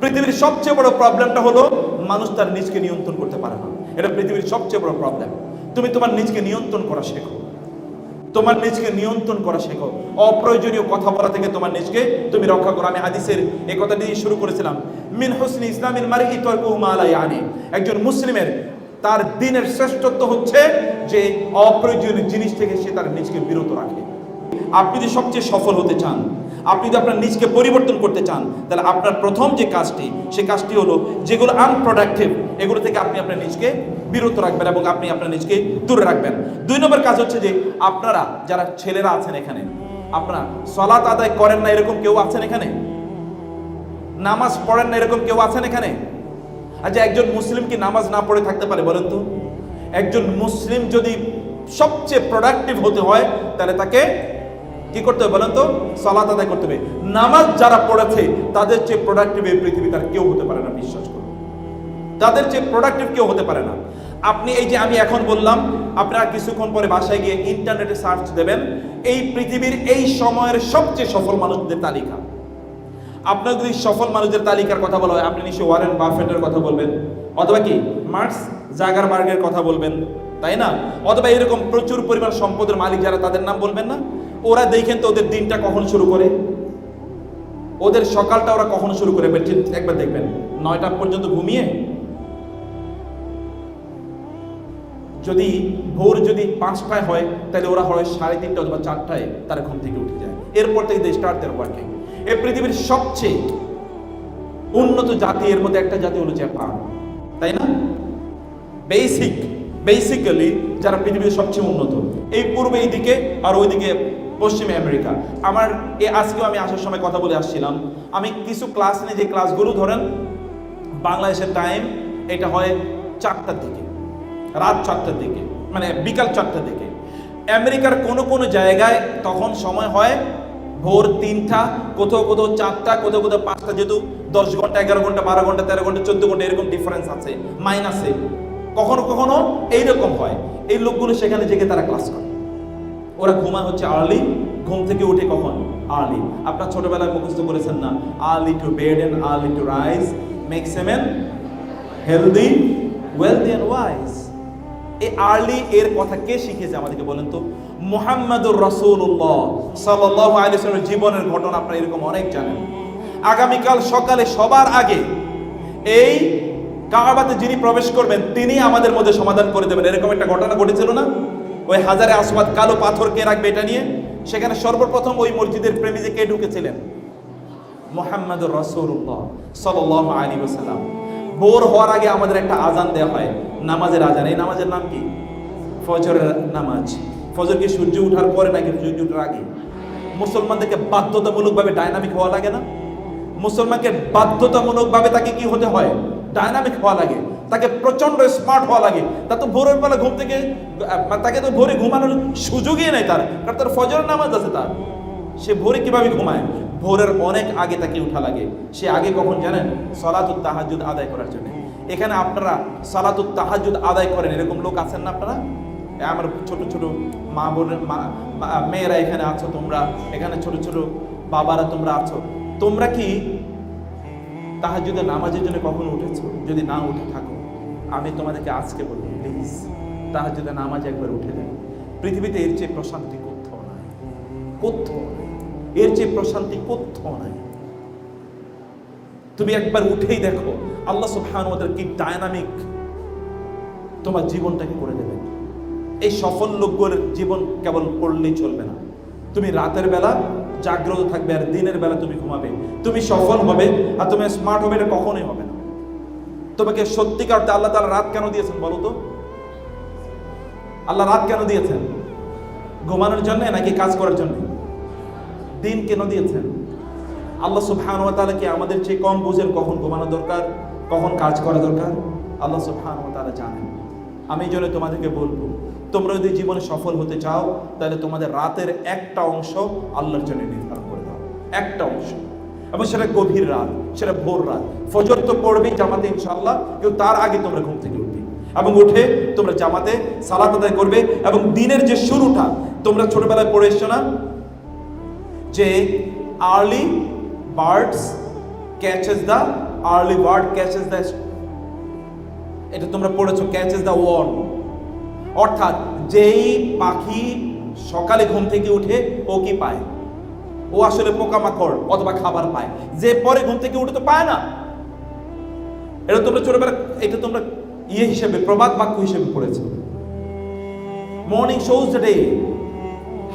পৃথিবীর সবচেয়ে বড় প্রবলেমটা হলো মানুষ তার নিজকে নিয়ন্ত্রণ করতে পারে না। এটা পৃথিবীর সবচেয়ে বড় প্রবলেম। তুমি তোমার নিজকে নিয়ন্ত্রণ করা শেখো। তোমার নিজকে নিয়ন্ত্রণ করা শেখো। অপ্রয়োজনীয় কথা বলা থেকে তোমার নিজকে তুমি রক্ষা করো। আমি হাদিসের এই কথা দিয়ে শুরু করেছিলাম। মিন হোসনি ইসলামের মারি আনে একজন মুসলিমের তার দিনের শ্রেষ্ঠত্ব হচ্ছে যে অপ্রয়োজনীয় জিনিস থেকে সে তার নিজকে বিরত রাখে। আপনি যদি সবচেয়ে সফল হতে চান, আপনি যদি আপনার নিজকে পরিবর্তন করতে চান, তাহলে আপনার প্রথম যে কাজটি, সে কাজটি হলো যেগুলো আনপ্রোডাক্টিভ এগুলো থেকে আপনি আপনার নিজকে বিরত রাখবেন এবং আপনি আপনার নিজকে দূরে রাখবেন। দুই নম্বর কাজ হচ্ছে যে আপনারা যারা ছেলেরা আছেন এখানে, আপনারা সলাত আদায় করেন না এরকম কেউ আছেন এখানে? নামাজ পড়েন না এরকম কেউ আছেন এখানে? আচ্ছা একজন মুসলিম কি নামাজ না পড়ে থাকতে পারে বলেন তো? একজন মুসলিম যদি সবচেয়ে প্রোডাক্টিভ হতে হয়, তাহলে তাকে কি করতে হবে বলেন তো? সালাত আদায় করতে হবে। নামাজ যারা পড়েছে, তাদের চেয়ে প্রোডাক্টিভ এই পৃথিবীতে আর কেউ হতে পারে না, বিশ্বাস করুন। তাদের চেয়ে প্রোডাক্টিভ কেউ হতে পারে না। আপনি এই যে আমি এখন বললাম, আপনারা কিছুক্ষণ পরে বাসায় গিয়ে ইন্টারনেটে সার্চ দেবেন, এই পৃথিবীর এই সময়ের সবচেয়ে সফল মানুষদের তালিকা। আপনার যদি সফল মানুষদের তালিকার কথা বলা হয়, আপনি নিশ্চয়ই ওয়ারেন বাফেটের কথা বলবেন, অথবা কি মার্কস জাগার মার্গের কথা বলবেন, তাই না? অথবা এরকম প্রচুর পরিমাণ সম্পদের মালিক যারা তাদের নাম বলবেন না? ওরা দেখেন তো ওদের দিনটা কখন শুরু করে। ওদের সকালটা ওরা কখন শুরু করে? একবার দেখবেন। নয়টা পর্যন্ত ঘুমিয়ে যদি ভোর যদি পাঁচটায় হয়, তাহলে ওরা হয় সাড়ে তিনটা অথবা চারটায় তারা ঘুম থেকে উঠে যায়। এরপর থেকে দে স্টার্ট দেয়ার ওয়ার্কিং এই পৃথিবীর সবচেয়ে উন্নত জাতি, এর মধ্যে একটা জাতি হলো জাপান। তাই না? বেসিক বেসিক্যালি যারা পৃথিবীর সবচেয়ে উন্নত। এই পূর্বে এইদিকে আর ওইদিকে পশ্চিমে আমেরিকা। আমার এ আজকেও আমি আসার সময় কথা বলে আসছিলাম। আমি কিছু ক্লাস নিয়ে যে ক্লাসগুলো ধরেন, বাংলাদেশের টাইম এটা হয় চারটার দিকে, রাত চারটার দিকে মানে বিকাল চারটার দিকে। আমেরিকার কোনো কোনো জায়গায় তখন সময় হয় ভোর তিনটা, কোথাও কোথাও চারটা, কোথাও কোথাও পাঁচটা যেহেতু দশ ঘণ্টা, এগারো ঘণ্টা, বারো ঘণ্টা, তেরো ঘণ্টা, চোদ্দ ঘণ্টা এরকম ডিফারেন্স আছে মাইনাসে কখনো কখনো এইরকম হয়। এই লোকগুলো সেখানে জেগে তারা ক্লাস করে। ওরা ঘুমায় হচ্ছে আর্লি ঘুম থেকে উঠে কখন? আর্লি আপনার ছোটবেলায় মুখস্থ করেছেন না early to bed and early to rise make a man healthy wealthy and wise এই আর্লি এর কথা কে শিখেছে আমাদেরকে বলেন তো? মোহাম্মদুর রসুল্লাহ সাল্লাহ আলিসের জীবনের ঘটনা আপনারা এরকম অনেক জানেন। আগামীকাল সকালে সবার আগে এই কাবাতে যিনি প্রবেশ করবেন তিনি আমাদের মধ্যে সমাধান করে দেবেন। এরকম একটা ঘটনা ঘটেছিল না? ওই হাজারে আসবাদ কালো পাথর কে রাখবে এটা নিয়ে? সেখানে সর্বপ্রথম ওই মসজিদের প্রেমিজে কে ঢুকেছিলেন? মোহাম্মদুর রসুল্লাহ সাল্লাহ আলী ওসাল্লাম ভোর হওয়ার আগে আমাদের একটা আজান দেওয়া হয়, নামাজের আজান। এই নামাজের নাম কি? ফজরের নামাজ। ফজর কি সূর্য ওঠার পরে নাকি সূর্য ওঠার আগে? মুসলমানদেরকে বাধ্যতামূলকভাবে ডায়নামিক হওয়া লাগে না? মুসলমানকে বাধ্যতামূলকভাবে তাকে কি হতে হয়? ডায়নামিক হওয়া লাগে। তাকে প্রচণ্ড স্মার্ট হওয়া লাগে। তা তো ভোরের বেলা ঘুম থেকে তাকে তো ভোরে ঘুমানোর সুযোগই নেই তার, কারণ তার ফজর নামাজ আছে তার। সে ভোরে কীভাবে ঘুমায়? ভোরের অনেক আগে তাকে উঠা লাগে। সে আগে কখন জানেন? সলাতুত তাহাজুদ আদায় করার জন্য। এখানে আপনারা সলাতুত তাহাজুদ আদায় করেন, এরকম লোক আছেন না আপনারা? আমার ছোট ছোট মা বোনের মেয়েরা এখানে আছো তোমরা, এখানে ছোট ছোট বাবারা তোমরা আছো। তোমরা কি তাহাজুদের নামাজের জন্য কখনো উঠেছো? যদি না উঠে থাকো। আমি তোমাদেরকে আজকে বলব প্লিজ তাহাজুদের নামাজ একবার উঠে দেয় পৃথিবীতে এর চেয়ে প্রশান্তি কোথাও নাই। কোথাও এর চেয়ে প্রশান্তি কোথাও নাই। তুমি একবার উঠেই দেখো, আল্লাহ সুবহান ওদের কি ডায়নামিক তোমার জীবনটাকে করে দেবে এই সফল লোকগুলোর জীবন কেবল পড়লেই চলবে না। তুমি রাতের বেলা জাগ্রত থাকবে আর দিনের বেলা তুমি ঘুমাবে। তুমি সফল হবে আর তুমি স্মার্ট হবে এটা কখনোই হবে তোমাকে সত্যিকার আল্লাহ তাআলা রাত কেন দিয়েছেন বলো তো? আল্লাহ রাত কেন দিয়েছেন? ঘুমানোর জন্য নাকি কাজ করার জন্য? দিন কেন দিয়েছেন? আল্লাহ সুবহান ওয়া কি আমাদের চেয়ে কম বুঝেন কখন ঘুমানো দরকার, কখন কাজ করা দরকার? আল্লাহ সুবহান ওয়া জানেন। আমি এই জন্য তোমাদেরকে বলব, তোমরা যদি জীবনে সফল হতে চাও, তাহলে তোমাদের রাতের একটা অংশ আল্লাহর জন্য নির্ধারণ করে দাও। একটা অংশ। এবং সেটা গভীর রাত, সেটা ভোর রাত। ফজর তো পড়বেই জামাতে ইনশাল্লাহ কিন্তু তার আগে তোমরা ঘুম থেকে উঠবে। এবং উঠে তোমরা জামাতে সালাত আদায় করবে। এবং দিনের যে শুরুটা, তোমরা ছোটবেলায় পড়ে এসছো না? যে early birds catches the early bird catches the এটা তোমরা পড়েছো ক্যাচেস দ্য ওয়ার্ম অর্থাৎ যেই পাখি সকালে ঘুম থেকে উঠে ও কি পায়? ও আসলে পোকামাকড় অথবা খাবার পায়। যে পরে ঘুম থেকে উঠে তো পায় না। এটা তোমরা ছোটবেলা, এটা তোমরা ইয়ে হিসেবে, প্রবাদ বাক্য হিসেবে পড়েছো। Morning shows the day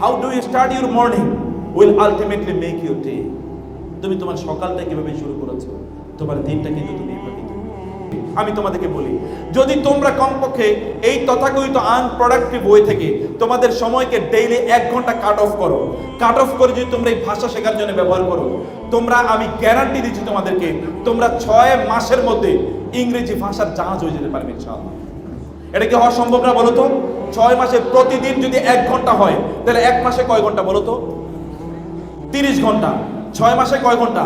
how do you start your morning will ultimately make your day তুমি তোমার সকালটা কীভাবে শুরু করেছ? তোমার দিনটা কিন্তু তুমি। আমি তোমাদেরকে বলি, যদি তোমরা কমপক্ষে এই তথাকথিত আনপ্রোডাক্টিভ ওয়ে থেকে তোমাদের সময়কে ডেইলি এক ঘণ্টা কাট অফ করো। কাট অফ করে যদি তোমরা এই ভাষা শেখার জন্য ব্যবহার করো, তোমরা আমি গ্যারান্টি দিচ্ছি তোমাদেরকে, তোমরা ছয় মাসের মধ্যে ইংরেজি ভাষার জাহাজ হয়ে যেতে পারবে ইনশাআল্লাহ। এটা কি হওয়া সম্ভব না বলো তো? ছয় মাসে প্রতিদিন যদি এক ঘণ্টা হয়, তাহলে এক মাসে কয় ঘণ্টা বলো তো? তিরিশ ঘণ্টা। ছয় মাসে কয় ঘণ্টা?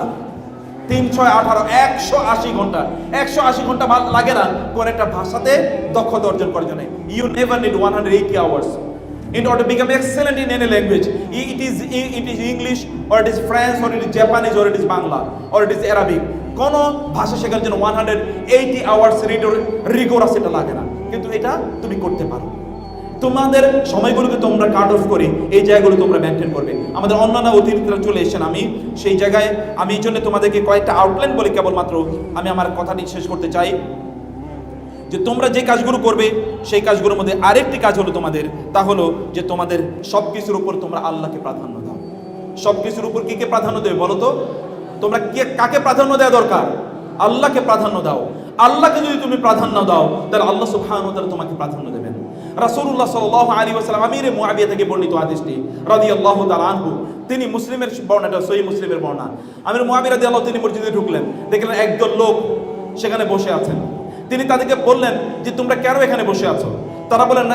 তিন, ছয়, আঠারো, একশো আশি ঘণ্টা। একশো আশি ঘণ্টা ভালো লাগে না কোন একটা ভাষাতে দক্ষতা অর্জন করার জন্য। You never need one hundred eighty hours in order to become excellent in any language it is it is english, or it is french or it is japanese, or it is bangla, or it is arabic. কোন ভাষা শেখার জন্য one hundred eighty hours rigorous এটা লাগে না। কিন্তু এটা তুমি করতে পারো। তোমাদের সময়গুলোকে তোমরা কাট অফ করে এই জায়গাগুলো তোমরা মেনটেন করবে। আমাদের অন্যান্য অতিথিরা চলে এসেছেন, আমি সেই জায়গায়, আমি এই জন্য তোমাদেরকে কয়েকটা আউটলাইন বলে, কেবলমাত্র আমি আমার কথাটি শেষ করতে চাই। যে তোমরা যে কাজগুলো করবে, সেই কাজগুলোর মধ্যে আরেকটি কাজ হলো তোমাদের, তা হলো যে তোমাদের সব কিছুর উপর তোমরা আল্লাহকে প্রাধান্য দাও। সব কিছুর উপর কি কে প্রাধান্য দেবে বলো তো? তোমরা কে, কাকে প্রাধান্য দেওয়া দরকার? আল্লাহকে প্রাধান্য দাও। আল্লাহকে যদি তুমি প্রাধান্য দাও, তাহলে আল্লাহ সুবহানাহু ওয়া তাআলা তোমাকে প্রাধান্য দেবেন। রাসূলুল্লাহ সাল্লাল্লাহু আলাইহি ওয়াসাল্লাম, আমিরে মুআবিয়া থেকে বর্ণিত হাদিসটি, রাদিয়াল্লাহু তাআলা আনহু। তিনি মুসলিমের বর্ণনাটা সহি মুসলিমের বর্ণনা। আমির মুআবিয়া রাদিয়াল্লাহু তিনি মসজিদে ঢুকলেন, দেখলেন একদল লোক সেখানে বসে আছেন। তিনি তাদেরকে বললেন যে, তোমরা কেন এখানে বসে আছো? তারা বলেন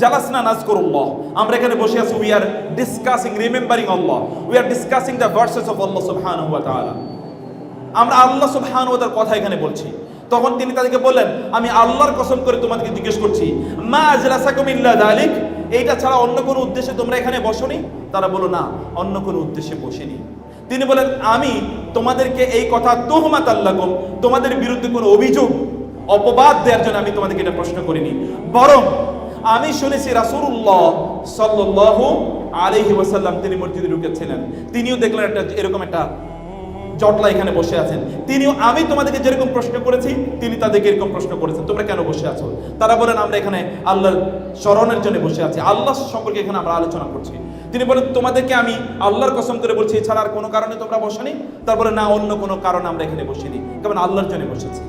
জালাসনা নাজকুরুল্লাহ আমরা এখানে বসে আছি we are discussing remembering Allah we are discussing the verses of Allah Ta'ala. আমরা আল্লাহ সুবহানাহু ওয়া তাআলার কথা এখানে বলছি। তখন তিনি তাদেরকে বললেন, আমি আল্লাহর কসম করে তোমাদেরকে জিজ্ঞেস করছি, মা যালিক এইটা ছাড়া অন্য কোনো উদ্দেশ্যে তোমরা এখানে বসনি? তারা বলো না, অন্য কোনো উদ্দেশ্যে বসেনি। তিনি বলেন আমি তোমাদেরকে এই কথা তোহমাত আল্লাহকুম তোমাদের বিরুদ্ধে কোনো অভিযোগ, অপবাদ দেওয়ার জন্য আমি তোমাদেরকে এটা প্রশ্ন করিনি। বরং আমি শুনেছি রাসূলুল্লাহ সাল্লাল্লাহু আলাইহি ওয়াসাল্লাম তিনি মসজিদে ঢুকেছিলেন। তিনিও দেখলেন একটা এরকম একটা জটলা এখানে বসে আছেন। তিনিও, আমি তোমাদেরকে যেরকম প্রশ্ন করেছি, তিনি তাদেরকে এরকম প্রশ্ন করেছেন। তোমরা কেন বসে আছো? তারা বলেন, আমরা এখানে আল্লাহর স্মরণের জন্য বসে আছি। আল্লাহ সম্পর্কে এখানে আমরা আলোচনা করছি। তিনি বলেন, তোমাদেরকে আমি আল্লাহর কসম করে বলছি, এছাড়া আর কোনো কারণে তোমরা বসনি? তারপরে না, অন্য কোনো কারণে আমরা এখানে বসিনি। কেমন? আল্লাহর জন্য বসেছি।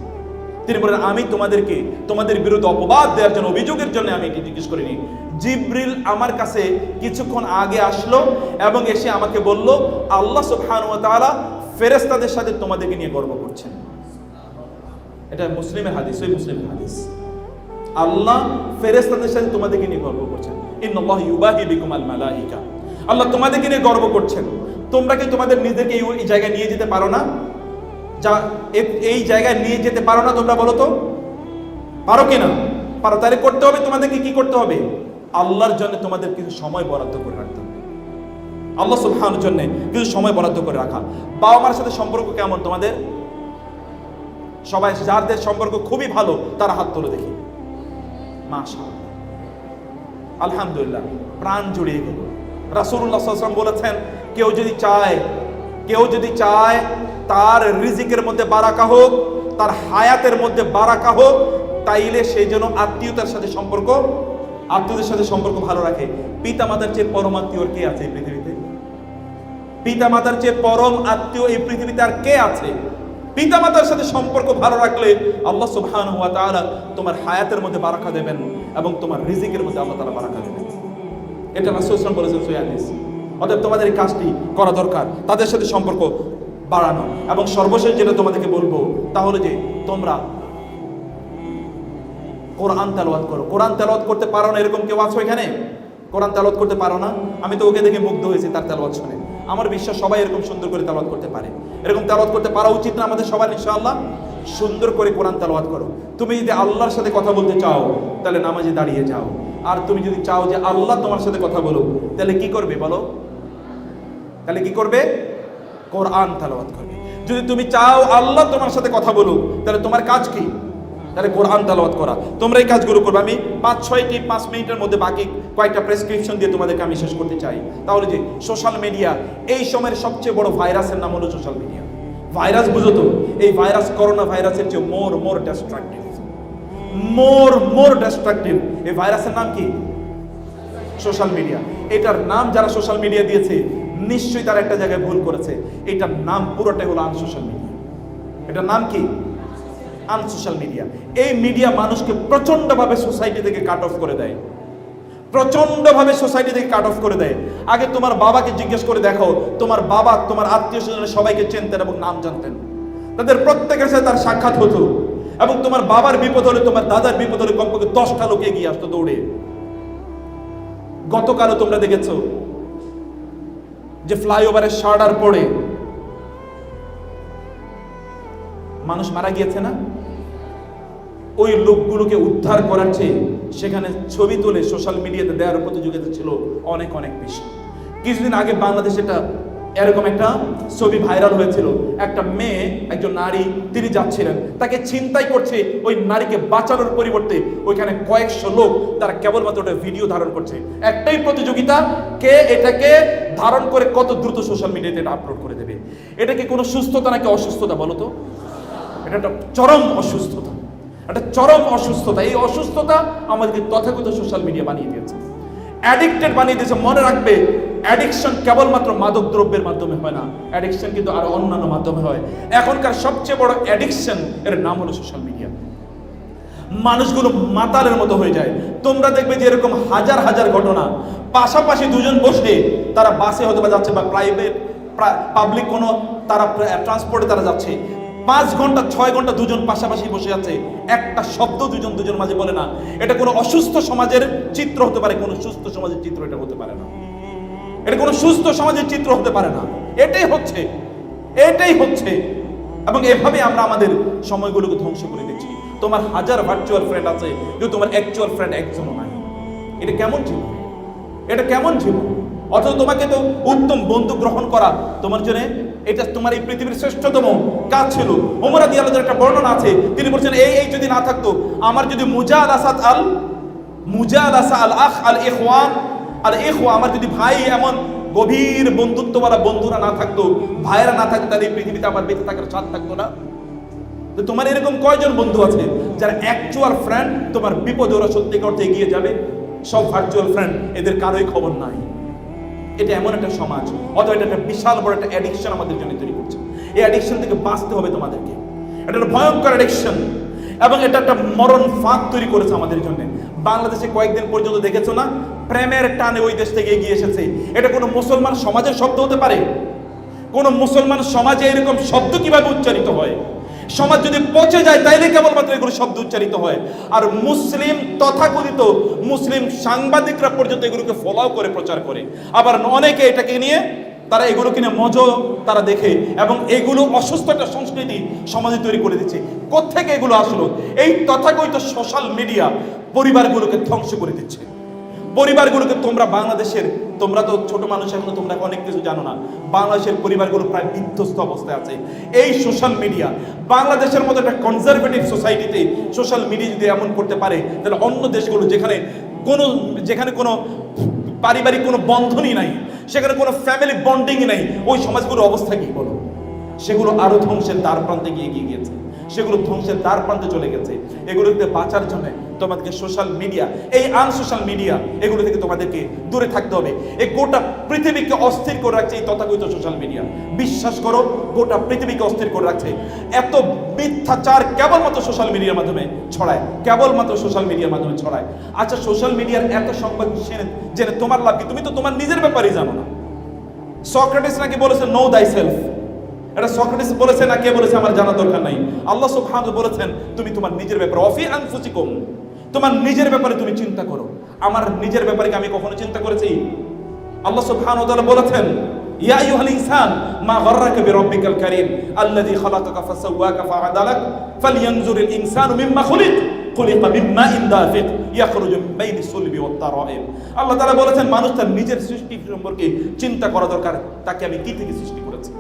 তিনি বলেন, আমি তোমাদেরকে, তোমাদের বিরুদ্ধে অপবাদ দেওয়ার জন্য, অভিযোগের জন্য আমি এটি জিজ্ঞেস করিনি। জিব্রিল আমার কাছে কিছুক্ষণ আগে আসলো এবং এসে আমাকে বলল, আল্লাহ সুবহানাহু ওয়া তাআলা ফেরেশতাদের সাথে তোমাদেরকে নিয়ে গর্ব করছেন। এটা মুসলিমের হাদিস, ওই মুসলিমের হাদিস। আল্লাহ ফেরেস্তাদের সাথে তোমাদেরকে নিয়ে গর্ব করছেন। ইন্নাল্লাহ ইউবাহি বিকুম আল মালাইকা। আল্লাহ তোমাদেরকে নিয়ে গর্ব করছেন। তোমরা কি তোমাদের নিজেকে এই জায়গায় নিয়ে যেতে পারো না? যা এই জায়গায় নিয়ে যেতে পারো না তোমরা বলো তো? পারো কিনা পারো, তাহলে করতে হবে তোমাদেরকে কি করতে হবে? আল্লাহর জন্য তোমাদের কিছু সময় বরাদ্দ করে রাখতে হবে। আল্লাহ সুবহানের জন্য কিছু সময় বরাদ্দ করে রাখা। বাবা মার সাথে সম্পর্ক কেমন তোমাদের? সবাই যাদের সম্পর্ক খুবই ভালো, তারা হাত তুলে দেখি। মাশা আলহামদুলিল্লাহ, প্রাণ জুড়িয়ে গেল। আলাইহি ওয়াসাল্লাম বলেছেন, কেউ যদি চায়, কেউ যদি চায়, তার রিজিকের মধ্যে বারাকা হোক, তার হায়াতের মধ্যে বারাকা হোক, তাইলে সেই জন্য আত্মীয়তার সাথে সম্পর্ক, আত্মীয়দের সাথে সম্পর্ক ভালো রাখে। পিতা মাতার চেয়ে পরম আত্মীয় কে আছে এই পৃথিবীতে? পিতা মাতার চেয়ে পরম আত্মীয় এই পৃথিবীতে আর কে আছে? পিতা মাতার সাথে সম্পর্ক ভালো রাখলে আল্লাহ সুবহানাহু ওয়া তাআলা তোমার হায়াতের মধ্যে বারাকা দেবেন এবং তোমার রিজিকের মধ্যে আল্লাহ তাআলা বারাকা দেবেন। এটা রাসূল বলেছেন সহিহ হাদিস। অতএব তোমাদের এই কাজটি করা দরকার, তাদের সাথে সম্পর্ক বাড়ানো এবং সর্বশেষ যেটা তোমাদেরকে বলব তাহলে যে তোমরা কোরআন তেলাওয়াত করো। কোরআন তেলাওয়াত করতে পারো না এরকম কেউ আছো এখানে? কোরআন তেলাওয়াত করতে পারো না? আমি তো ওকে দেখে মুগ্ধ হয়েছি তার তেলাওয়াত শুনে। আমার বিশ্বাস সবাই এরকম সুন্দর করে তেলাওয়াত করতে পারে। এরকম তেলাওয়াত করতে পারা উচিত না আমাদের সবার, ইনশাআল্লাহ। সুন্দর করে কোরআন তেলাওয়াত করো। তুমি যদি আল্লাহর সাথে কথা বলতে চাও, তাহলে নামাজে দাঁড়িয়ে যাও। আর তুমি যদি চাও যে আল্লাহ তোমার সাথে কথা বলো তাহলে কি করবে বলো? তাহলে কি করবে? কোরআন তালাবাত করবে। যদি তুমি চাও আল্লাহ তোমার সাথে কথা বলুক, তাহলে তোমার কাজ কি? তাহলে কোরআন তালাবাত করা। তোমরা এই কাজগুলো করবে। আমি পাঁচ ছয়টি পাঁচ মিনিটের মধ্যে বাকি কয়েকটা প্রেসক্রিপশন দিয়ে তোমাদেরকে আমি শেষ করতে চাই। তাহলে যে সোশ্যাল মিডিয়া এই সময়ের সবচেয়ে বড় ভাইরাসের নাম হলো সোশ্যাল মিডিয়া ভাইরাস বুঝো তো, এই ভাইরাস করোনা ভাইরাসের চেয়ে মোর মোর ডিস্ট্রাকটিভ মোর মোর ডিস্ট্রাকটিভ এই ভাইরাসের নাম কি? সোশ্যাল মিডিয়া এটার নাম যারা সোশ্যাল মিডিয়া দিয়েছে, নিশ্চয়ই তারা একটা জায়গায় ভুল করেছে। এটার নাম পুরোটাই হলো আনসোশ্যাল মিডিয়া এটার নাম কি? আনসোশ্যাল মিডিয়া এই মিডিয়া মানুষকে প্রচন্ডভাবে সোসাইটি থেকে কাট অফ করে দেয়। প্রচন্ডভাবে সোসাইটি থেকে কাট অফ করে দেয়। আগে তোমার বাবাকে জিজ্ঞেস করে দেখো, তোমার বাবা, তোমার আত্মীয় স্বজনের সবাইকে চিনতেন এবং নাম জানতেন। তাদের প্রত্যেকের সাথে তার সাক্ষাৎ হতো এবং তোমার বাবার বিপদ হলে তোমার দাদার বিপদ হলে কমপক্ষে দশটা লোক এগিয়ে আসতো দৌড়ে। গতকালও তোমরা দেখেছ যে ফ্লাইওভারের শার্ডার পড়ে মানুষ মারা গিয়েছে না? ওই লোকগুলোকে উদ্ধার করার চেয়ে সেখানে ছবি তুলে সোশ্যাল মিডিয়াতে দেওয়ার প্রতিযোগিতা ছিল অনেক অনেক বেশি। কিছুদিন আগে বাংলাদেশে এটা এরকম একটা ছবি ভাইরাল হয়েছিল। একটা মেয়ে, একজন নারী, তিনি যাচ্ছিলেন। তাকে চিন্তাই করছে ওই নারীকে বাঁচানোর পরিবর্তে ওইখানে কয়েকশো লোক তারা কেবলমাত্র ওটা ভিডিও ধারণ করছে। একটাই প্রতিযোগিতা কে এটাকে ধারণ করে কত দ্রুত সোশ্যাল মিডিয়াতে এটা আপলোড করে দেবে। এটা কি কোনো সুস্থতা নাকি অসুস্থতা বলো তো? এটা একটা চরম অসুস্থতা। একটা চরম অসুস্থতা। এই অসুস্থতা আমাদেরকে তথাকথিত সোশ্যাল মিডিয়া বানিয়ে দিয়েছে। অ্যাডিক্টেড বানিয়ে দিয়েছে। মনে রাখবে অ্যাডিকশন কেবলমাত্র মাদক দ্রব্যের মাধ্যমে হয় না। অ্যাডিকশন কিন্তু আরও অন্যান্য মাধ্যমে হয়। এখনকার সবচেয়ে বড় অ্যাডিকশন এর নাম হলো সোশ্যাল মিডিয়া মানুষগুলো মাতালের মতো হয়ে যায়। তোমরা দেখবে যে এরকম হাজার হাজার ঘটনা। পাশাপাশি দুজন বসে তারা বাসে হয়তো বা যাচ্ছে বা প্রাইভেট পাবলিক কোনো তারা ট্রান্সপোর্টে তারা যাচ্ছে। পাঁচ ঘণ্টা, ছয় ঘণ্টা দুজন পাশাপাশি বসে আছে। একটা শব্দ দুজন দুজন মাঝে বলে না। এটা কোনো অসুস্থ সমাজের চিত্র হতে পারে, কোনো সুস্থ সমাজের চিত্র এটা হতে পারে না। এটা কোনো সুস্থ সমাজের চিত্র হতে পারে না। এটাই হচ্ছে এটাই হচ্ছে। এবং এভাবে আমরা আমাদের সময়গুলোকে ধ্বংস করে দিচ্ছি। তোমার হাজার ভার্চুয়াল ফ্রেন্ড আছে, কিন্তু তোমার অ্যাকচুয়াল ফ্রেন্ড একজনও নাই। এটা কেমন ছিল? এটা কেমন ছিল? অথচ তোমাকে তো উত্তম বন্ধু গ্রহণ করা তোমার জন্য এটা তোমার এই পৃথিবীর শ্রেষ্ঠতম কাজ ছিল। ওমর আদি একটা বর্ণনা আছে। তিনি বলছেন, এই এই যদি না থাকতো, আমার যদি মুজাদ আসাদ আল মুজাদ আসা আল আখ, আল ইখওয়ান আর ইখওয়া, আমার যদি ভাই এমন গভীর বন্ধুত্বওয়ালা বন্ধুরা না থাকতো, ভাইয়েরা না থাকতো এই পৃথিবীতে আমার বেঁচে থাকার স্বাদ থাকতো না? তো তোমার এরকম কয়জন বন্ধু আছে, যারা অ্যাকচুয়াল ফ্রেন্ড তোমার বিপদে ওরা সত্যি করতে এগিয়ে যাবে? সব ভার্চুয়াল ফ্রেন্ড এদের কারোই খবর নাই। এটা এমন একটা সমাজ, অথবা এটা একটা বিশাল বড় একটা অ্যাডিকশন আমাদের জন্য তৈরি করছে। এই অ্যাডিকশন থেকে বাঁচতে হবে তোমাদেরকে। এটা একটা ভয়ঙ্কর অ্যাডিকশন এবং এটা একটা মরণ ফাঁক তৈরি করেছে আমাদের জন্য। বাংলাদেশে কয়েকদিন পর্যন্ত দেখেছ না? প্রেমের টানে ওই দেশ থেকে এগিয়ে এসেছে। এটা কোনো মুসলমান সমাজের শব্দ হতে পারে? কোনো মুসলমান সমাজে এরকম শব্দ কীভাবে উচ্চারিত হয়? সমাজ যদি পচে যায়, তাইলে কেবলমাত্র এগুলো শব্দ উচ্চারিত হয়। আর মুসলিম তথাকথিত মুসলিম সাংবাদিকরা পর্যন্ত এগুলোকে ফলো করে, প্রচার করে। আবার অনেকে এটাকে নিয়ে তারা এগুলো কিনে মজো তারা দেখে এবং এগুলো অসুস্থ একটা সংস্কৃতি সমাজে তৈরি করে দিচ্ছে। কোথেকে এগুলো আসলো? এই তথাকথিত সোশ্যাল মিডিয়া পরিবারগুলোকে ধ্বংস করে দিচ্ছে। পরিবারগুলোকে তোমরা বাংলাদেশের, তোমরা তো ছোট মানুষ, এখনও তোমরা অনেক কিছু জানো না? বাংলাদেশের পরিবারগুলো প্রায় বিধ্বস্ত অবস্থায় আছে। এই সোশ্যাল মিডিয়া বাংলাদেশের মতো একটা কনজারভেটিভ সোসাইটিতে সোশ্যাল মিডিয়া যদি এমন করতে পারে, তাহলে অন্য দেশগুলো যেখানে কোনো যেখানে কোনো পারিবারিক কোনো বন্ধনই নাই, সেখানে কোনো ফ্যামিলি বন্ডিংই নাই, ওই সমাজগুলোর অবস্থা কি বলো? সেগুলো আরও ধ্বংসের দ্বার প্রান্তে গিয়ে গিয়ে গিয়েছে। সেগুলো ধ্বংসের দ্বার প্রান্তে চলে গেছে। এগুলোতে বাঁচার জন্য তোমাদেরকে সোশ্যাল মিডিয়া এই আনসোশ্যাল মিডিয়া এগুলো থেকে তোমাদেরকে দূরে থাকতে হবে। এই গোটা পৃথিবীকে অস্থির করে রাখছে এই তথাকথিত সোশ্যাল মিডিয়া বিশ্বাস করো, গোটা পৃথিবীকে অস্থির করে রাখছে। এত মিথ্যাচার কেবলমাত্র সোশ্যাল মিডিয়ার মাধ্যমে ছড়ায়, কেবলমাত্র সোশ্যাল মিডিয়ার মাধ্যমে ছড়ায়। আচ্ছা সোশ্যাল মিডিয়ার এত সংবাদ জেনে তোমার লাভ কি? তুমি তো তোমার নিজের ব্যাপারেই জানো না। সক্রেটিস নাকি বলেছে নো দাই সেলফ এটা সক্রেটিস বলেছে না কে বলেছে আমার জানা দরকার নাই। আল্লাহ সুবহানাহু বলেছেন, তুমি তোমার নিজের ব্যাপারে, অফি আনফুসিকুম। তোমার নিজের ব্যাপারে তুমি চিন্তা করো। আমার নিজের ব্যাপারে আমি কখনো চিন্তা করেছি? আল্লাহ তাআলা বলেছেন, ইয়া ইনসান, মা কারীম, আল্লাযী ফাসাওয়াকা ফাআদালাক, ফালইয়ানজুরিল ইনসানু মিম্মা খুলিক বাইনি সুলবি তারাইব। আল্লাহ তাআলা বলেছেন, মানুষ তার নিজের সৃষ্টি সম্পর্কে চিন্তা করা দরকার, তাকে আমি কি থেকে সৃষ্টি করেছি?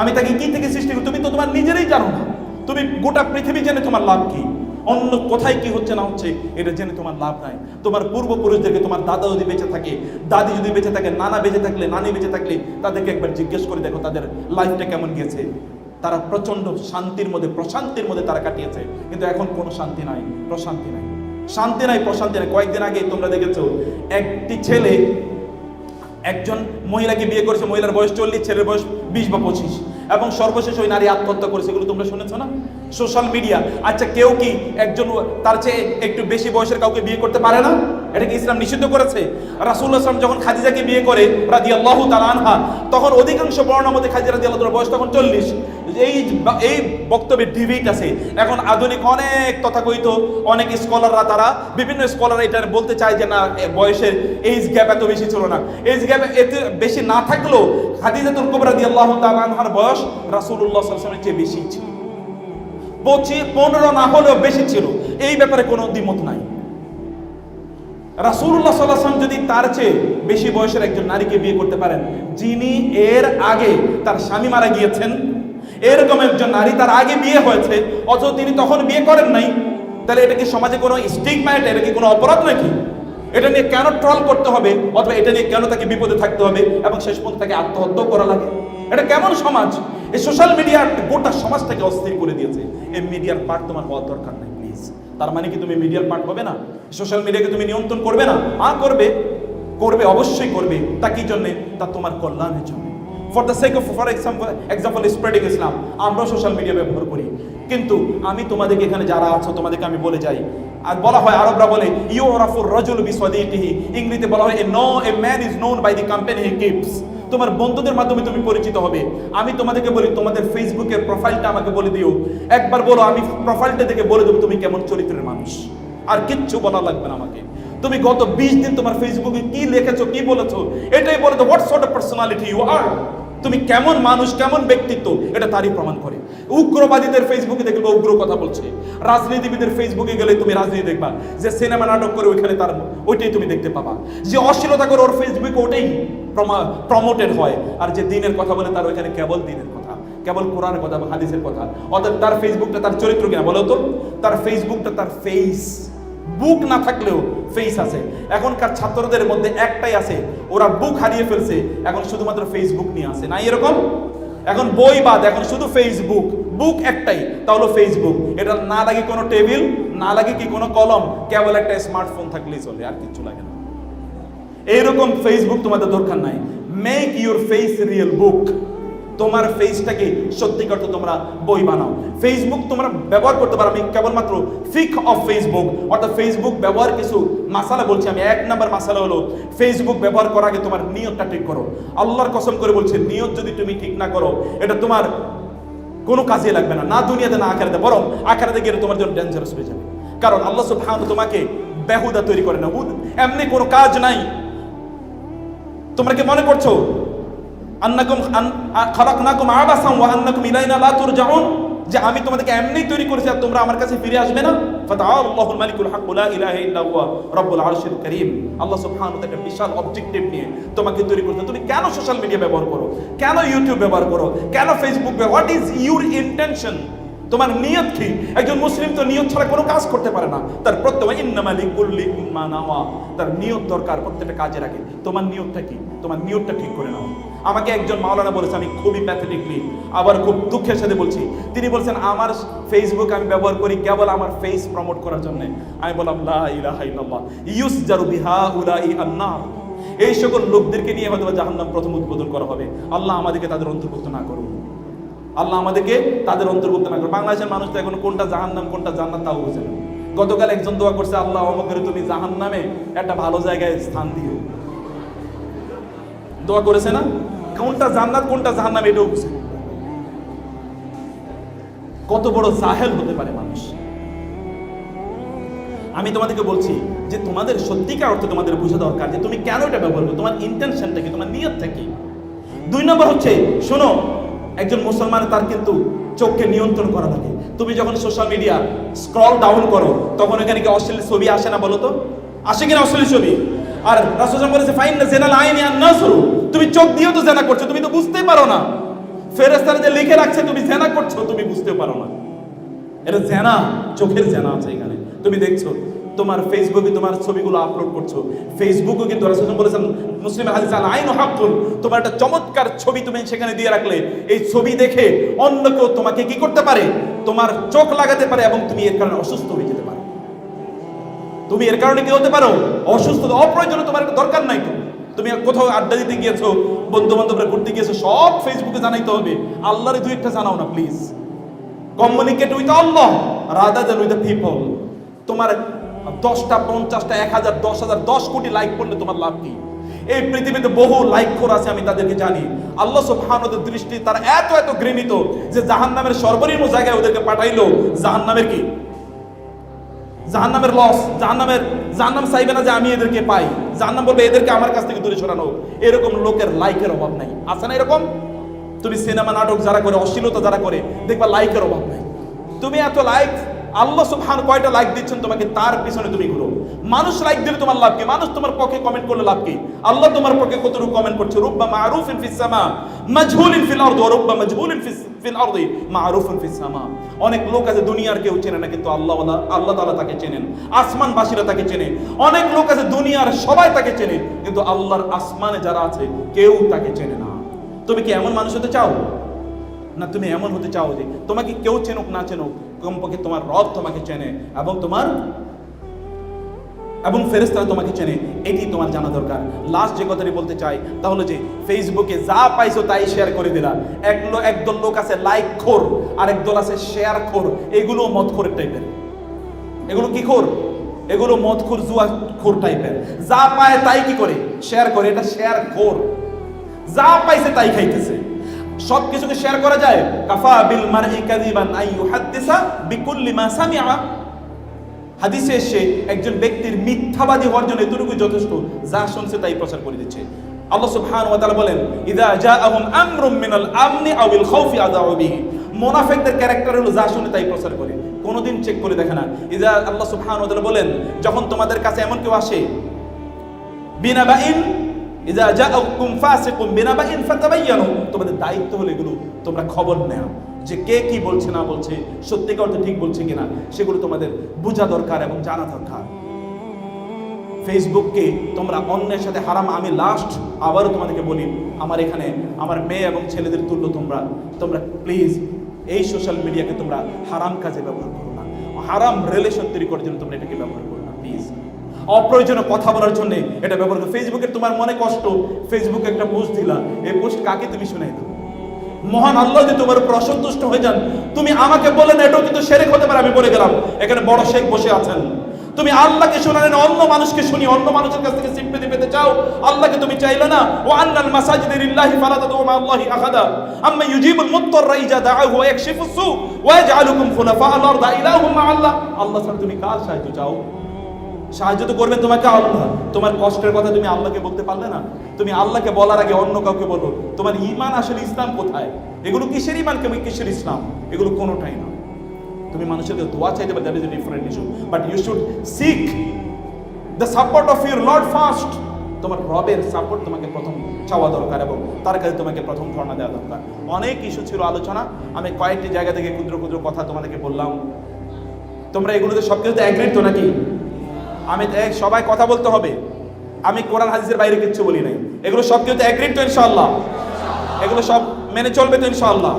আমি তাকে কি থেকে সৃষ্টি করি? তুমি তো তোমার নিজেরই জানো না। তুমি গোটা পৃথিবী জেনে তোমার লাভ কি? অন্য কোথায় কি হচ্ছে না হচ্ছে, এটা জেনে তোমার লাভ নাই। তোমার পূর্বপুরুষদেরকে তোমার দাদা যদি বেঁচে থাকে, দাদি যদি বেঁচে থাকে, নানা বেঁচে থাকলে, নানি বেঁচে থাকলে, তাদেরকে একবার জিজ্ঞেস করে দেখো তাদের লাইফটা কেমন গেছে তারা প্রচণ্ড শান্তির মধ্যে, প্রশান্তির মধ্যে তারা কাটিয়েছে। কিন্তু এখন কোনো শান্তি নাই, প্রশান্তি নাই। শান্তি নাই, প্রশান্তি নাই। কয়েকদিন আগে তোমরা দেখেছ, একটি ছেলে, একজন মহিলাকে বিয়ে করেছে, মহিলার বয়স চল্লিশ, ছেলের বয়স বিশ বা পঁচিশ। এবং সর্বশেষ ওই নারী আত্মহত্যা করেছে এগুলো তোমরা শুনেছ না? Social media. আচ্ছা কেউ কি একজন তার চেয়ে একটু বেশি বয়সের কাউকে বিয়ে করতে পারে না? এটা কি ইসলাম নিষিদ্ধ করেছে? রাসুল আসলাম যখন খাদিজাকে বিয়ে করে রাজি আল্লাহ আনহা, তখন অধিকাংশ বর্ণার মধ্যে খাদিজা রাজি আল্লাহ বয়স তখন চল্লিশ। এই এই বক্তব্যের ডিবেট আছে। এখন আধুনিক অনেক তথাকথিত অনেক স্কলাররা তারা, বিভিন্ন স্কলার এটা বলতে চায় যে, না বয়সের এইজ গ্যাপ এত বেশি ছিল না। এইজ গ্যাপ এত বেশি না থাকলেও খাদিজাতুল কুবরা আল্লাহ তাআলা আনহার বয়স সাল্লাল্লাহু আলাইহি চেয়ে বেশি ছিল। পঁচিশ পনেরো না হলেও বেশি ছিল। এই ব্যাপারে কোনো দ্বিমত নাই। আলাইহি ওয়াসাল্লাম যদি তার চেয়ে বেশি বয়সের একজন নারীকে বিয়ে করতে পারেন, যিনি এর আগে তার স্বামী মারা গিয়েছেন, এরকম একজন নারী তার আগে বিয়ে হয়েছে, অথচ তিনি তখন বিয়ে করেন নাই, তাহলে এটা কি সমাজে কোনো স্টিগমা এটা এটা কি কোনো অপরাধ নাকি? এটা নিয়ে কেন ট্রল করতে হবে, অথবা এটা নিয়ে কেন তাকে বিপদে থাকতে হবে, এবং শেষ পর্যন্ত তাকে আত্মহত্যাও করা লাগে? এটা কেমন সমাজ? এই সোশ্যাল মিডিয়া গোটা সমাজটাকে অস্থির করে দিয়েছে। এই মিডিয়ার পার্ট তোমার হওয়ার দরকার নেই প্লিজ তার মানে কি তুমি মিডিয়ার পার্ট হবে না? সোশ্যাল মিডিয়াকে তুমি নিয়ন্ত্রণ করবে না? আ করবে। করবে, অবশ্যই করবে। তা কি জন্যে? তা তোমার কল্যাণের জন্য। For the sake of for example example spreading Islam আমরা সোশ্যাল মিডিয়া ব্যবহার করি। কিন্তু আমি তোমাদেরকে এখানে যারা আছো, তোমাদেরকে আমি বলে যাই। আর বলা হয়, আরবরা বলে ইউ রাফুর রজুল বিসওয়াদিহি ইংরেজিতে বলা হয়, a no a man is known by the company he keeps তোমার বন্ধুদের মাধ্যমে তুমি পরিচিত হবে। আমি তোমাদেরকে বলি, তোমাদের ফেসবুকের প্রোফাইলটা আমাকে বলে দিও। একবার বলো, আমি প্রোফাইলটা দেখে বলে দেবো তুমি কেমন চরিত্রের মানুষ। আর কিচ্ছু বলা লাগবে না আমাকে। তুমি গত বিশ দিন তোমার ফেসবুকে কি লিখেছো, কি বলেছ, এটাই বলে sort of personality you are তুমি কেমন মানুষ, কেমন ব্যক্তিত্ব, এটা তারই প্রমাণ করে। উগ্রবাদীদের ফেসবুকে দেখবে উগ্র কথা বলছে। রাজনীতিবিদের ফেসবুকে গেলে তুমি রাজনীতি দেখবা। যে সিনেমা নাটক করে ওইখানে তার ওইটাই তুমি দেখতে পাবা। যে অশ্লীলতা করে ওর ফেসবুকে ওটাই প্রমোটেড হয়। আর যে দিনের কথা বলে তার ওইখানে কেবল দিনের কথা। কেবল কোরআনের কথা বা হাদিসের কথা। অর্থাৎ তার ফেসবুকটা তার চরিত্র কিনা বলো তো? তার ফেসবুকটা তার ফেস বুক না থাকলেও ফেস আছে। এখনকার ছাত্রদের মধ্যে একটাই আছে, ওরা বুক হারিয়ে ফেলছে, এখন শুধুমাত্র ফেসবুক নিয়ে আসে না এরকম? এখন বই বাদ, এখন শুধু ফেসবুক বুক একটাই তা হলো ফেসবুক এটা না লাগে কোনো টেবিল, না লাগে কি কোনো কলম, কেবল একটা স্মার্টফোন থাকলেই চলে, আর কিছু লাগে না। এইরকম ফেসবুক তোমাদের দরকার নাই। Make your face real book তোমার ফেসটাকে সত্যিকার তো তোমরা বই বানাও। ফেসবুক তোমরা ব্যবহার করতে পারো। আমি কেবলমাত্র ফিক অফ ফেসবুক অর্থাৎ ফেসবুক ব্যবহার কিছু মাসালা বলছি। আমি এক নাম্বার মাসালা হলো ফেসবুক ব্যবহার করার আগে তোমার নিয়তটা ঠিক করো। আল্লাহর কসম করে বলছে, নিয়ত যদি তুমি ঠিক না করো, এটা তোমার কোনো কাজে লাগবে না। না দুনিয়াতে, না আখারাতে। বরং আখারাতে গেলে তোমার জন্য ডেঞ্জারাস হয়ে যাবে। কারণ আল্লাহ সুবহানাহু তোমাকে বেহুদা তৈরি করে না। এমনি কোনো কাজ নাই। তোমরা কি মনে করছ? আন্নাকুম খালাকনাকুম আবাসাম ওয়া আন্নাকুম ইলাইনা লা তুরজাউন। যে আমি তোমাদেরকে এমনি তৈরি করেছি আর তোমরা আমার কাছে ফিরে আসবে না। ফাতাআল্লাহুল মালিকুল হক লা ইলাহা ইল্লা রব্বুল আরশিল কারীম। আল্লাহ সুবহানাহু ওয়া বিশাল অবজেক্টিভ নিয়ে তোমাকে তৈরি করতে তুমি কেন সোশ্যাল মিডিয়া ব্যবহার করো? কেন ইউটিউব ব্যবহার করো? কেন Facebook what is your intention তোমার নিয়ত কি? একজন মুসলিম তো নিয়ত ছাড়া কোনো কাজ করতে পারে না। তার প্রত্যেক ইন্নামালি কুল্লি নাওয়া। তার নিয়ত দরকার প্রত্যেকটা কাজে রাখে। তোমার নিয়তটা কি? তোমার নিয়তটা ঠিক করে নাও। আমাকে একজন মাওলানা বলেছে, আমি খুবই প্যাথেটিকলি আবার খুব দুঃখের সাথে বলছি। তিনি বলছেন, আমার ফেসবুক আমি ব্যবহার করি কেবল আমার ফেস প্রমোট করার জন্য। আমি বললাম, লা ইলাহা ইল্লাল্লাহ, ইউসজারু বিহা উলাই আন্নার। এই সকল লোকদেরকে নিয়ে হয়তো জাহান্নাম প্রথম উদ্বোধন করা হবে। আল্লাহ আমাদেরকে তাদের অন্তর্ভুক্ত না করুন। আল্লাহ আমাদেরকে তাদের অন্তর্ভুক্ত না করুন। বাংলাদেশের মানুষ তো এখন কোনটা জাহান্নাম, কোনটা জান্নাত তাও বুঝে না। গতকাল একজন দোয়া করছে, আল্লাহ আমাকে তুমি জাহান্নামে একটা ভালো জায়গায় স্থান দিও। দোয়া করেছে না? কোনটা জান্নাত, কোনটা জাহান্নাম এটাও বুঝে কত বড় জাহেল হতে পারে মানুষ। আমি তোমাদেরকে বলছি যে তোমাদের সত্যিকার অর্থে তোমাদের বোঝা দরকার যে তুমি কেন এটা ব্যবহার করো, তোমার ইন্টেনশনটা কি, তোমার নিয়তটা কি? দুই নম্বর হচ্ছে, শোনো, একজন মুসলমান তার কিন্তু চোখকে নিয়ন্ত্রণ করা থাকে। তুমি যখন সোশ্যাল মিডিয়া স্ক্রল ডাউন করো, তখন এখানে কি অশ্লীল ছবি আসে না বলো তো? আসে কিনা অশ্লীল ছবি? আর রাসূল বলেছে ফাইন না জেনাল আইনি আর নাসরু তুমি চোখ দিয়েও তো জেনা করছ, তুমি তো বুঝতেই পারো না। ফেরেস্তারা যে লিখে রাখছে, তুমি জেনা করছ, তুমি বুঝতে পারো না। এটা জেনা, চোখের জেনা আছে এখানে। তুমি দেখছ, তোমার ফেসবুকে তোমার ছবিগুলো আপলোড করছ। ফেসবুকে কিন্তু রাসূল বলেছেন মুসলিম হাদিস আল আইন হাক্কুন, তোমার একটা চমৎকার ছবি তুমি সেখানে দিয়ে রাখলে। এই ছবি দেখে অন্য কেউ তোমাকে কি করতে পারে? তোমার চোখ লাগাতে পারে এবং তুমি এর কারণে অসুস্থ হয়ে যেতে পারো। তুমি এর কারণে কি হতে পারো? অসুস্থ অপ্রয়োজনে তোমার একটা দরকার নাই তো। তুমি কোথাও আড্ডা দিতে গিয়েছো বন্ধু বান্ধবরা ঘুরতে গিয়েছো, সব ফেসবুকে জানাইতে হবে। আল্লাহরে দুই একটা জানাও না please communicate with Allah rather than with the people তোমার দশটা, পঞ্চাশটা, এক হাজার, দশ হাজার, দশ কোটি লাইক করলে তোমার লাভ কি? এই পৃথিবীতে বহু লাইক খোর আছে, আমি তাদেরকে জানি। আল্লাহ সুবহানাহুর দৃষ্টি তার এত এত ঘৃণিত যে জাহান্নামের সর্বনিম্ন জায়গায় ওদেরকে পাঠাইলো। জাহান্নামের কি? জাহান্নামের লস জাহান্নামের, জাহান্নাম চাইবে না যে আমি এদেরকে পাই। জাহান্নাম বলবে, এদেরকে আমার কাছ থেকে দূরে সরানো এরকম লোকের লাইকের অভাব নাই। আছে না এরকম? তুমি সিনেমা নাটক যারা করে, অশ্লীলতা যারা করে, দেখবা লাইকের অভাব নাই। তুমি এত লাইক আল্লাহ সুবহান কয়টা লাইক দিচ্ছেন তোমাকে, তার পিছনে তুমি ঘুরো। মানুষ লাইক দিলে তোমার লাভ কি? মানুষ তোমার পক্ষে কমেন্ট করলে লাভ কি? আল্লাহ তোমার পক্ষে কতটুকু কমেন্ট করছে? রুব্বা মারুফিন ফিস সামা, মাজহুলিন ফিল আরদ ফিস, ফিল আরদি, মারুফিন ফিস সামা। অনেক লোক আছে দুনিয়ার কেউ চেনে না, কিন্তু আল্লাহ আল্লাহ তাআলা তাকে চেনেন। তাকে চেনে। অনেক লোক আছে দুনিয়ার সবাই তাকে চেনে, কিন্তু আল্লাহর আসমানে যারা আছে, কেউ তাকে চেনে না। তুমি কি এমন মানুষ হতে চাও? না, তুমি এমন হতে চাও যে তোমাকে কেউ চেনুক, না চেনুক? কমপক্ষে তোমার রব তোমাকে চেনে এবং তোমার এবং ফেরেস্তারা তোমাকে চেনে। এটি তোমার জানা দরকার। লাস্ট যে কথাটি বলতে চাই, তা হলো যে ফেসবুকে যা পাইছো তাই শেয়ার করে দিলা। এক একদল লোক আছে লাইক খোর আর একদল আছে শেয়ার খোর। এগুলো মদ খোরের টাইপের এগুলো কি খোর? এগুলো মদ খোর, জুয়া খোর টাইপের যা পায় তাই কি করে? শেয়ার করে, এটা শেয়ার খোর। যা পাইছে তাই খাইতেছে। সব কিছুকে শেয়ার করা যায়। কাফা বিল মারই কাযিবান আই ইউহাদ্দিসা বিকুল্লি মা সামিআ। হাদিসে এসে একজন ব্যক্তির মিথ্যাবাদী হওয়ার জন্য এতটুকু যথেষ্ট, যা শুনছে তাই প্রচার করে দিচ্ছে। আল্লাহ সুবহানাহু ওয়া তাআলা বলেন, ইদা জাআহুম আমরুম মিনাল আমনি আও বিল খাউফি আযাউ বিহি। মুনাফিকদের ক্যারেক্টার হলো যা শুনে তাই প্রচার করে। কোনোদিন চেক করে দেখে না। ইদা আল্লাহ সুবহানাহু ওয়া তাআলা বলেন, যখন তোমাদের কাছে এমন কেউ আসে ফাসিকুম বিনাবাইন ফাতাবায়ানু তোমাদের দায়িত্ব হলো এগুলো। তোমরা খবর যে কে কি বলছে, না বলছে ঠিক বলছে কিনা, সেগুলো তোমাদের বোঝা দরকার এবং জানা দরকার। ফেসবুককে তোমরা অন্যের সাথে হারাম, আমি লাস্ট আবারও তোমাদেরকে বলি, আমার এখানে আমার মেয়ে এবং ছেলেদের তুল্য তোমরা। তোমরা প্লিজ এই সোশ্যাল মিডিয়াকে তোমরা হারাম কাজে ব্যবহার করো না। হারাম রিলেশন তৈরি করার জন্য তোমরা এটাকে ব্যবহার করো না প্লিজ অপ্রয়োজনীয় কথা বলার জন্য এটা ব্যবহার করো। ফেসবুকে তোমার মনে কষ্ট ফেসবুকে একটা পোস্ট দিলা, এই পোস্ট কাকে তুমি দাও মহান আল্লাহ যদি তোমার উপর অসন্তুষ্ট হয়ে যান, তুমি আমাকে বলেন এটাও কিন্তু সেরেক হতে পারে, আমি বলে গেলাম। এখানে বড় শেখ বসে আছেন। তুমি আল্লাহকে শোনালেন, অন্য মানুষকে শুনি, অন্য মানুষের কাছ থেকে সিম্পেতি পেতে চাও, আল্লাহকে তুমি চাইলে না, ও আন্নাল মাসাজিদে লিল্লাহি ফালা তাদউ মা আল্লাহি আহাদা, আম্মা ইউজিবুল মুত্তাররা ইজা দাআহু ওয়া ইয়াকশিফুস সু, ওয়া ইয়াজআলুকুম খুলাফা আল আরদ ইলাহুম মা আল্লাহ। আল্লাহ ছাড়া তুমি কার সাহায্য চাও? সাহায্য তো করবেন তোমাকে আল্লাহ। তোমার কষ্টের কথা তুমি আল্লাহকে বলতে পারলে না। তুমি আল্লাহকে বলার আগে অন্য কাউকে বলো। তোমার ইমান আসলে ইসলাম কোথায়? এগুলো কিসের ইমান কেমন কিসের ইসলাম? এগুলো কোনোটাই না। তুমি মানুষের দোয়া চাইতে পারো that is different issue but you should seek the support of your lord first তোমার রবের সাপোর্ট তোমাকে প্রথম চাওয়া দরকার এবং তার কাছে তোমাকে প্রথম ধর্ণা দেওয়া দরকার। অনেক ইস্যু ছিল আলোচনা। আমি কয়েকটি জায়গা থেকে ক্ষুদ্র ক্ষুদ্র কথা তোমাদেরকে বললাম। তোমরা এগুলোতে সব কিছুতে অ্যাগ্রিড তো নাকি? আমি সবাই কথা বলতে হবে। আমি কোরআন, হাদিসের বাইরে কিচ্ছু বলি নাই। এগুলো সব কিছুতে অ্যাগ্রিড তো ইনশাআল্লাহ। এগুলো সব মেনে চলবে তো ইনশাল্লাহ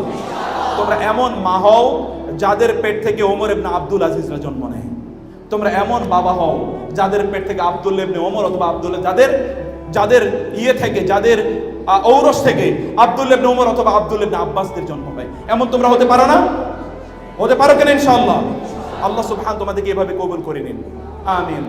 তোমরা এমন মা হও যাদের পেট থেকে ওমর ইবনে আব্দুল আজিজরা জন্ম নেয়। তোমরা এমন বাবা হও যাদের পেট থেকে আব্দুল ওমর অথবা আব্দুল, যাদের যাদের ইয়ে থেকে, যাদের ঔরস থেকে আব্দুল ইবনে ওমর অথবা আব্দুল ইবনে আব্বাসদের জন্ম হয় এমন তোমরা হতে পারো না? হতে পারো কেন ইনশাআল্লাহ? আল্লাহ সুবহান, তোমাদেরকে এভাবে কবুল করে নিন। আমিন।